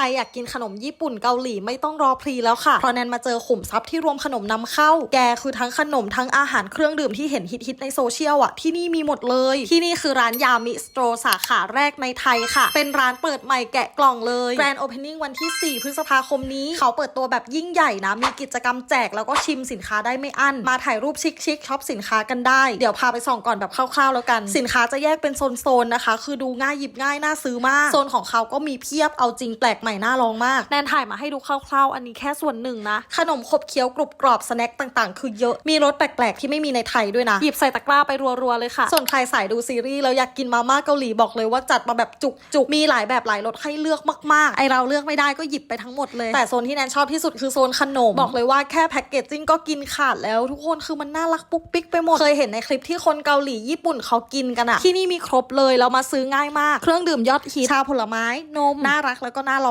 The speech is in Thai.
รอยากกินขนมญี่ปุ่นเกาหลีไม่ต้องรอพรีแล้วค่ะ เพราะแนนมาเจอขุมทรัพย์ที่รวมขนมนำเข้า แกคือทั้งขนมทั้งอาหารเครื่องดื่มที่เห็นฮิตๆในโซเชียลอะที่นี่มีหมดเลย ที่นี่คือร้านยามิสโตรสาขาแรกในไทยค่ะ เป็นร้านเปิดใหม่แกะกล่องเลยแกรนด์โอเพนนิ่งวันที่ 4 พฤษภาคมนี้ เขาเปิดตัวแบบยิ่งใหญ่นะ มีกิจกรรมแจกแล้วก็ชิมสินค้าได้ไม่อั้น มาถ่ายรูปชิคๆช็อปสินค้ากันได้ เดี๋ยวพาไปส่องก่อนแบบคร่าวๆแล้วกัน สินค้าจะแยกเป็นโซนๆนะคะ คือดูง่ายหยิบง่ายน่าซื้อมาก โซนของเขาก็มีเพียบเอาจริงแปลกใหม่น่าลองมากแนนถ่ายมาให้ดูคร่าวๆ อันนี้แค่ส่วนหนึ่งนะ ขนมขบเคี้ยวกรุบกรอบสแน็คต่างๆ คือเยอะมีรสแปลกๆ ที่ไม่มีในไทยด้วยนะ หยิบใส่ตะกร้าไปรัวๆเลยค่ะ ส่วนใครสายดูซีรีส์แล้วอยากกินมาม่าเกาหลีบอกเลยว่าจัดมาแบบจุกๆมีหลายแบบหลายรสให้เลือกมากๆไอเราเลือกไม่ได้ก็หยิบไปทั้งหมดเลย แต่โซนที่แนนชอบที่สุดคือโซนขนมบอกเลยว่าแค่แพ็กเกจจิ้งก็กินขาดแล้วทุกคนคือมันน่ารักปุ๊กปิ๊กไปหมดเคยเห็นในคลิปที่คนเกาหลีญี่ปุ่นเขากินกันอะที่นี่มีครบเลยแล้วมาซื้อง่ายมากเครื่องดื่มยอดฮิตชาผลไม้นมน่ารักแล้วก็น่าลอง